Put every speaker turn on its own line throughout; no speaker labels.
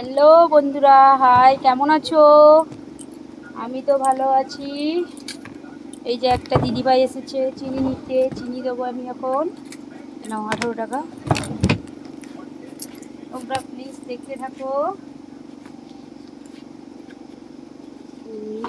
Hello বন্ধুরা, high, কেমন আছো? আমি তো ভালো আছি। এই যে একটা দিদিভাই এসেছে চিনি নিতে, চিনি দেবো আমি এখন। নাও আঠেরো টাকা? তোমরা প্লিজ দেখতে থাকো। হুম।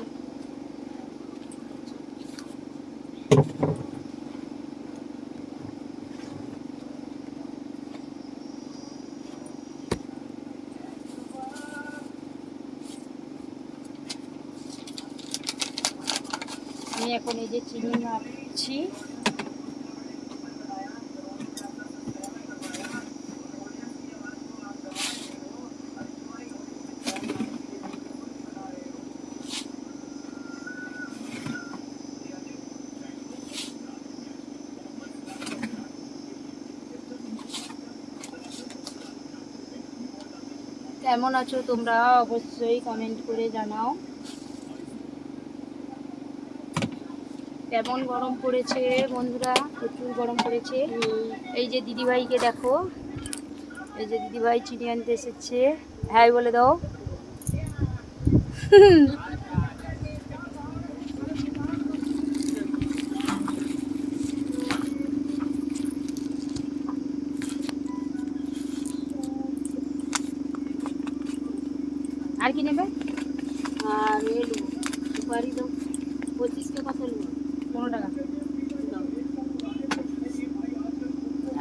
আমি এখন এই যে চিনি মাখছি কেমন আছো তোমরা? অবশ্যই কমেন্ট করে জানাও। কেমন গরম পড়েছে বন্ধুরা? প্রচুর গরম পড়েছে। এই যে দিদিভাইকে দেখো। এই যে দিদিভাই চিনি আনতে এসেছে। হ্যাঁ বলে দাও। আর কি নেবে?
আর এলু, সুপারি দাও। পঁচিশকে কত নেব।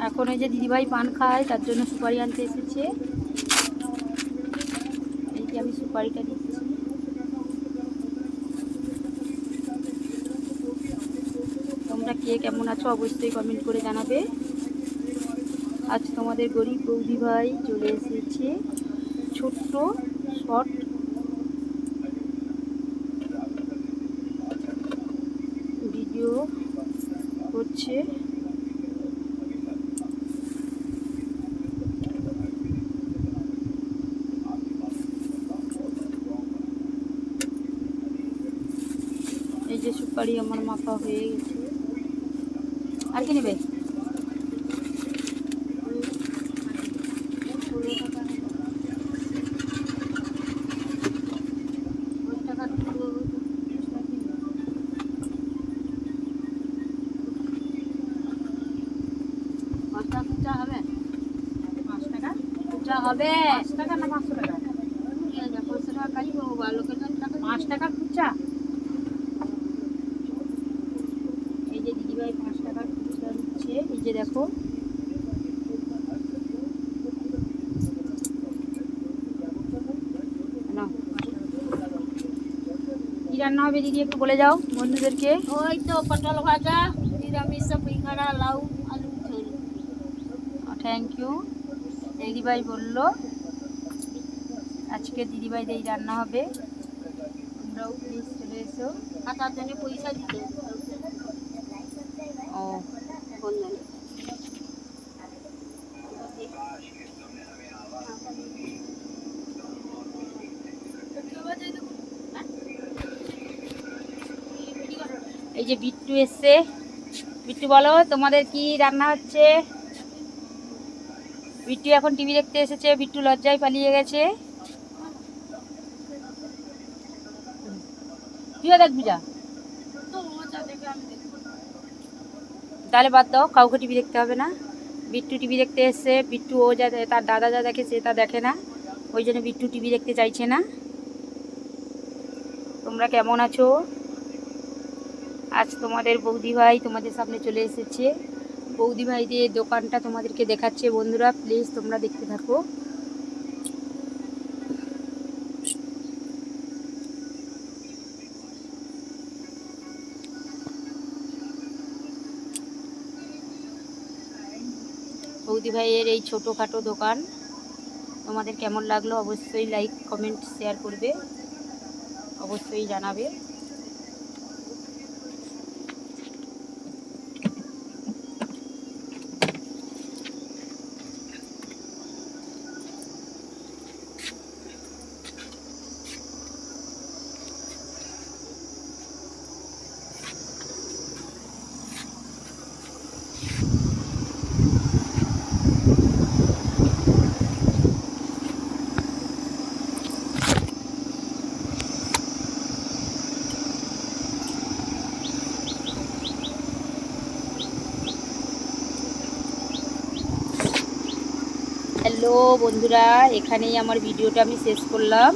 এখন ওই যে দিদিভাই পান খায়, তার জন্য সুপারি আনতে এসেছে। এই যে আমি সুপারিটা দিচ্ছি। তোমরা কে কেমন আছো অবশ্যই কমেন্ট করে জানাবে। আজ তোমাদের গরিব বৌদি ভাই চলে এসেছে ছোট্ট শর্ট করছে এই যে সুপারি আমার মাপা হয়ে গেছে। আর কি নেবে?
খুচা হবে।
পাঁচ টাকা।
হবে।
পাঁচ টাকা না পাঁচশো টাকা?
পাঁচশো টাকা কাজ লোকের
পাঁচ টাকা এই যে দিদিভাই পাঁচ দিচ্ছে। এই যে দেখো। রান্না হবে দিদি একটু বলে যাও বন্ধুদেরকে।
ওই তো পটল ভাজা নিরামিষ পিখাড়া লাউ।
থ্যাংক ইউ দিদিভাই বলল, আজকে দিদিভাই এই রান্না হবে, তোমরাও প্লিজ চলে এসো।
খাতার জন্য পয়সা দিতে
ও এই যে বিট্টু এসছে। বিট্টু বলো, তোমাদের কি রান্না হচ্ছে? বিট্টু এখন টিভি দেখতে এসেছে, বিট্টু লজ্জায় পালিয়ে গেছে। তুইও দেখবি যা তাহলে বাদ দাও, কাউকে টিভি দেখতে হবে না। বিট্টু টিভি দেখতে এসছে, বিট্টু ও যা তার দাদা যা দেখে সে তা দেখে না। ওই জন্য বিট্টু টিভি দেখতে চাইছে না। তোমরা কেমন আছো? আজ তোমাদের বৌদি ভাই তোমাদের সামনে চলে এসেছে। বৌদি ভাইদের দোকানটা তোমাদেরকে দেখাচ্ছে। বন্ধুরা প্লিজ তোমরা দেখতে থাকো। বৌদি ভাইয়ের এই ছোটোখাটো দোকান। তোমাদের কেমন লাগল অবশ্যই লাইক কমেন্ট শেয়ার করবে। অবশ্যই জানাবে। হ্যালো বন্ধুরা এখানেই আমার ভিডিওটা আমি শেষ করলাম।